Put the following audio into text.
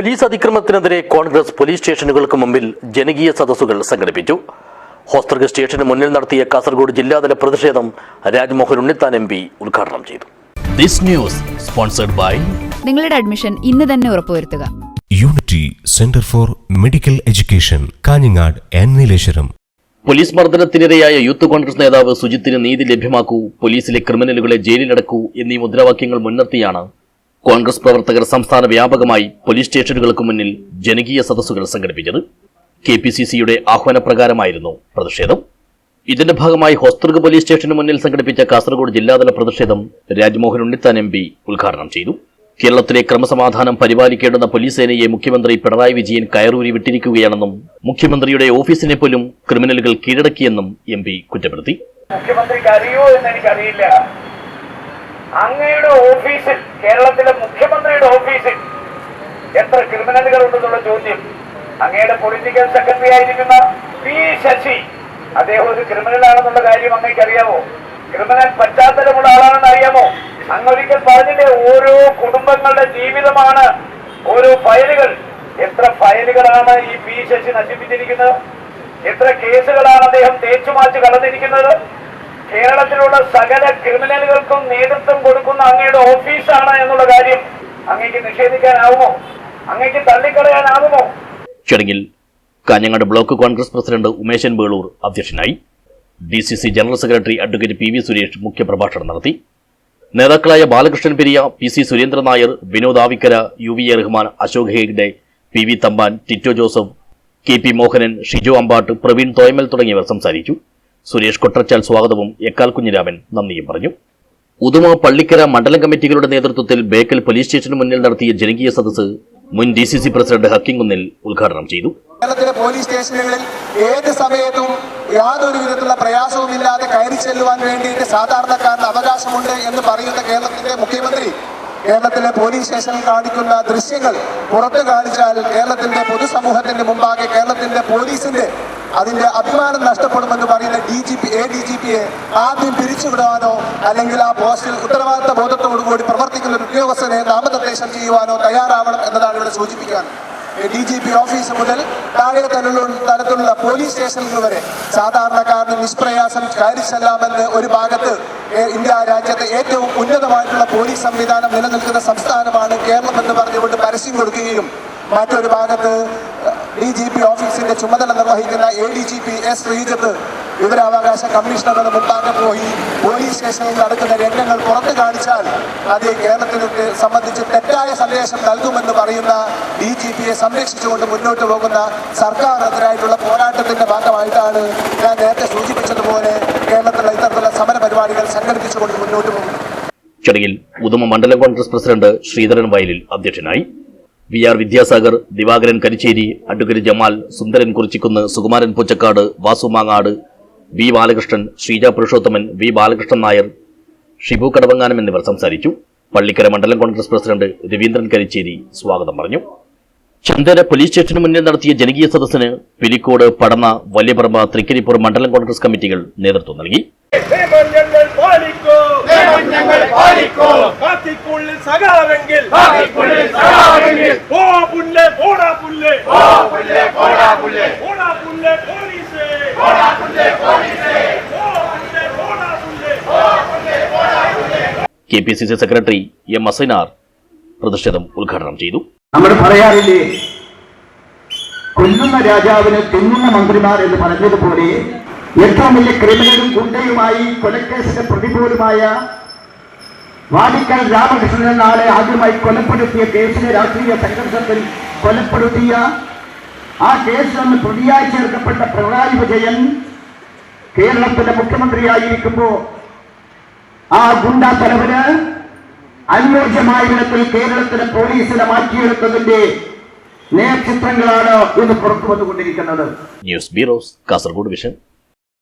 Police അതിക്രമത്തിനെതിരെ Congress police സ്റ്റേഷനുകൾക്ക് മുമ്പിൽ ജനകീയ സദസ്സുകൾ സംഘടിപ്പിച്ചു. ഹോസ്തർഗ് സ്റ്റേഷന് മുന്നിൽ നടത്തിയ കാസർഗോഡ് ജില്ലാതല പ്രതിഷേധം രാജ്മോഹൻ ഉണ്ണിത്താൻ എം പി ഉദ്ഘാടനം ചെയ്തു. ദിസ് ന്യൂസ് സ്പോൺസർഡ് ബൈ നിങ്ങളുടെ അഡ്മിഷൻ ഇന്ന് തന്നെ ഉറപ്പുവരുത്തുക. Unity centre for medical education Kanhangad N Nileshwaram police മർദ്ദനത്തിനിരയായ യൂത്ത് കോൺഗ്രസ് നേതാവ് സുജിത്തിന് നീതി ലഭ്യമാക്കൂ പോലീസിലെ ക്രിമിനലുകളെ ജയിലിലടക്കൂ എന്നീ മുദ്രാവാക്യങ്ങൾ മുൻനിർത്തിയാണ് കോൺഗ്രസ് പ്രവർത്തകർ സംസ്ഥാന വ്യാപകമായി പോലീസ് സ്റ്റേഷനുകൾക്ക് മുന്നിൽ ജനകീയ സദസ്സുകൾ സംഘടിപ്പിച്ചത് കെ പി സി സിയുടെ ആഹ്വാനപ്രകാരമായിരുന്നു പ്രതിഷേധം. ഇതിന്റെ ഭാഗമായി ഹോസ്തൃക പോലീസ് സ്റ്റേഷന് മുന്നിൽ സംഘടിപ്പിച്ച കാസർഗോഡ് ജില്ലാതല പ്രതിഷേധം രാജ്മോഹൻ ഉണ്ണിത്താൻ എം പി ഉദ്ഘാടനം ചെയ്തു. കേരളത്തിലെ ക്രമസമാധാനം പരിപാലിക്കേണ്ടുന്ന പോലീസ് സേനയെ മുഖ്യമന്ത്രി പിണറായി വിജയൻ കയറൂരി വിട്ടിരിക്കുകയാണെന്നും മുഖ്യമന്ത്രിയുടെ ഓഫീസിനെ പോലും ക്രിമിനലുകൾ കീഴടക്കിയെന്നും എം പി കുറ്റപ്പെടുത്തി. മുഖ്യമന്ത്രിക്ക് അറിയോ എന്ന് എനിക്കറിയില്ല. അങ്ങയുടെ ഓഫീസിൽ കേരളത്തിലെ മുഖ്യമന്ത്രിയുടെ ഓഫീസിൽ എത്ര ക്രിമിനലുകൾ ഉണ്ടെന്നുള്ള ചോദ്യം. അങ്ങയുടെ പൊളിറ്റിക്കൽ സെക്രട്ടറി ആയിരിക്കുന്ന പി ശശി അദ്ദേഹം ഒരു ക്രിമിനൽ ആണെന്നുള്ള കാര്യം അങ്ങേക്ക് അറിയാമോ? ക്രിമിനൽ പശ്ചാത്തലമുള്ള ആളാണെന്ന് അറിയാമോ? അങ്ങൊരിക്കൽ പറഞ്ഞില്ലേ ഓരോ കുടുംബങ്ങളുടെ ജീവിതമാണ് ഓരോ ഫയലുകൾ. എത്ര ഫയലുകളാണ് ഈ പി ശശി നശിപ്പിച്ചിരിക്കുന്നത്? എത്ര കേസുകളാണ് അദ്ദേഹം തേച്ചുമാച്ച് കടന്നിരിക്കുന്നത് കേരളത്തിലുള്ള സകല ക്രിമിനലുകൾക്കും നേതൃത്വം കൊടുക്കുന്ന അങ്ങയുടെ ഓഫീസാണ് എന്നുള്ള കാര്യം അങ്ങേക്ക് നിഷേധിക്കാനാവുമോ? അങ്ങേക്ക് തള്ളിക്കളയാനാവുമോ? ചടങ്ങിൽ കാഞ്ഞങ്ങാട് ബ്ലോക്ക് കോൺഗ്രസ് പ്രസിഡന്റ് ഉമേശൻ ബേളൂർ അധ്യക്ഷനായി D C C general secretary advocate P V Suresh മുഖ്യപ്രഭാഷണം നടത്തി. നേതാക്കളായ Balakrishnan Periya P C Surendran Nair Vinod Avikkara U V A Rahman Ashok Hegde P V Thampan Tito Joseph K P Mohanan Shijo Ambatt Praveen Thoyamal തുടങ്ങിയവർ സംസാരിച്ചു. സുരേഷ് കൊട്ടച്ചാൽ സ്വാഗതവും എക്കാൽ കുഞ്ഞിരാമൻ നന്ദിയും പറഞ്ഞു. ഉദുമ പള്ളിക്കര മണ്ഡലം കമ്മിറ്റികളുടെ നേതൃത്വത്തിൽ ബേക്കൽ പോലീസ് സ്റ്റേഷന് മുന്നിൽ നടത്തിയ ജനകീയ സദസ്സ് മുൻ ഡി സി സി പ്രസിഡന്റ് ഹക്കിംകുന്നിൽ ഉദ്ഘാടനം ചെയ്തു. കേരളത്തിലെ പോലീസ് സ്റ്റേഷനുകളിൽ ഏത് സമയത്തും യാതൊരു വിധത്തിലുള്ള പ്രയാസവും ഇല്ലാതെ കയറി ചെല്ലുവാൻ വേണ്ടിയിട്ട് സാധാരണക്കാരന് അവകാശമുണ്ട് എന്ന് പറയുന്ന കേരളത്തിന്റെ മുഖ്യമന്ത്രി കേരളത്തിലെ പോലീസ് സ്റ്റേഷനിൽ കാണിക്കുന്ന ദൃശ്യങ്ങൾ പുറത്തു കാണിച്ചാൽ കേരളത്തിന്റെ പൊതുസമൂഹത്തിന്റെ മുമ്പാകെ കേരളത്തിന്റെ പോലീസിന്റെ അതിന്റെ അഭിമാനം നഷ്ടപ്പെടുമെന്ന് പറയുന്ന D G P A D G പിയെ ആദ്യം പിരിച്ചുവിടാനോ അല്ലെങ്കിൽ ആ പോസ്റ്റിൽ ഉത്തരവാദിത്ത ബോധത്തോടുകൂടി പ്രവർത്തിക്കുന്ന ഒരു ഉദ്യോഗസ്ഥനെ നാമനിർദ്ദേശം ചെയ്യുവാനോ തയ്യാറാവണം എന്നതാണ് ഇവിടെ സൂചിപ്പിക്കാൻ. ഡി ജി പി ഓഫീസ് മുതൽ താഴെ തലത്തിലുള്ള പോലീസ് സ്റ്റേഷനുകൾ വരെ സാധാരണക്കാരന് നിഷ്പ്രയാസം കയറി ഒരു ഭാഗത്ത് ഇന്ത്യ രാജ്യത്തെ ഏറ്റവും ഉന്നതമായിട്ടുള്ള പോലീസ് സംവിധാനം നിലനിൽക്കുന്ന സംസ്ഥാനമാണ് കേരളം എന്ന് പറഞ്ഞുകൊണ്ട് പരസ്യം കൊടുക്കുകയും മറ്റൊരു ഭാഗത്ത് ഡി ജി പി ഓഫീസിന്റെ ചുമതല നിർവഹിക്കുന്ന A D G P S Sreejith. വിവരാവകാശ കമ്മീഷണറുടെ മുമ്പാകെ പോയി പോലീസ് സ്റ്റേഷനിൽ നടക്കുന്ന രംഗങ്ങൾ പുറത്തു കാണിച്ചാൽ അത് കേരളത്തിനെ സംബന്ധിച്ച് തെറ്റായ സന്ദേശം നൽകുമെന്ന് പറയുന്ന ഡി ജി പിയെ സംരക്ഷിച്ചുകൊണ്ട് മുന്നോട്ട് പോകുന്ന സർക്കാരിനെതിരായിട്ടുള്ള പോരാട്ടത്തിന്റെ ഭാഗമായിട്ടാണ് ഞാൻ നേരത്തെ സൂചിപ്പിച്ചതുപോലെ കേരളത്തിലുള്ള ഇത്തരത്തിലുള്ള സമര പരിപാടികൾ സംഘടിപ്പിച്ചുകൊണ്ട് മുന്നോട്ട് പോകുന്നത്. ചടങ്ങിൽ ഉദമ മണ്ഡലം കോൺഗ്രസ് പ്രസിഡന്റ് ശ്രീധരൻ വയലിൽ അധ്യക്ഷനായി V R Vidyasagar Divakaran Karicheri advocate Jamal Sundaran Kurichikkunnu Sukumaran Poochakkad Vasu Mangad V Balakrishnan Sreeja Purushothaman V Balakrishnan Nair Shibu Kadavanganam എന്നിവർ സംസാരിച്ചു. പള്ളിക്കര മണ്ഡലം കോൺഗ്രസ് പ്രസിഡന്റ് രവീന്ദ്രൻ കരിച്ചേരി സ്വാഗതം പറഞ്ഞു. ചന്ദന പോലീസ് സ്റ്റേഷന് മുന്നിൽ നടത്തിയ ജനകീയ സദസ്സിന് പിരിക്കോട് പടന്ന വലിയപറമ്പ തൃക്കരിപ്പൂർ മണ്ഡലം കോൺഗ്രസ് കമ്മിറ്റികൾ നേതൃത്വം നൽകി. K P C C secretary M Asainar പ്രതിഷേധം ഉദ്ഘാടനം ചെയ്തു. നമ്മൾ പറയാറില്ലേ കൊല്ലുന്ന രാജാവിന് തിന്നുന്ന മന്ത്രിമാർ എന്ന് പറഞ്ഞതുപോലെ ഏറ്റവും വലിയ ക്രിമിനലും ഗുണ്ടയുമായി കൊലക്കേസിന്റെ പ്രതികൂലമായ വാടിക്കൽ രാമകൃഷ്ണൻ നാളെ ആദ്യമായി കൊലപ്പെടുത്തിയ കേസിലെ രാഷ്ട്രീയ സംഘർഷത്തിൽ കൊലപ്പെടുത്തിയ ആ കേസിൽ നിന്ന് പ്രതിയായി ചേർക്കപ്പെട്ട പിണറായി വിജയൻ കേരളത്തിന്റെ മുഖ്യമന്ത്രിയായിരിക്കുമ്പോൾ ആ ഗുണ്ടാ തലവന് അനുയോജ്യമായ വിധത്തിൽ കേരളത്തിലെ പോലീസിനെ മാറ്റിയെടുത്തതിന്റെ നേർചിത്രങ്ങളാണ് ഇന്ന് പുറത്തു വന്നുകൊണ്ടിരിക്കുന്നത്. News bureaus Kasaragod vision.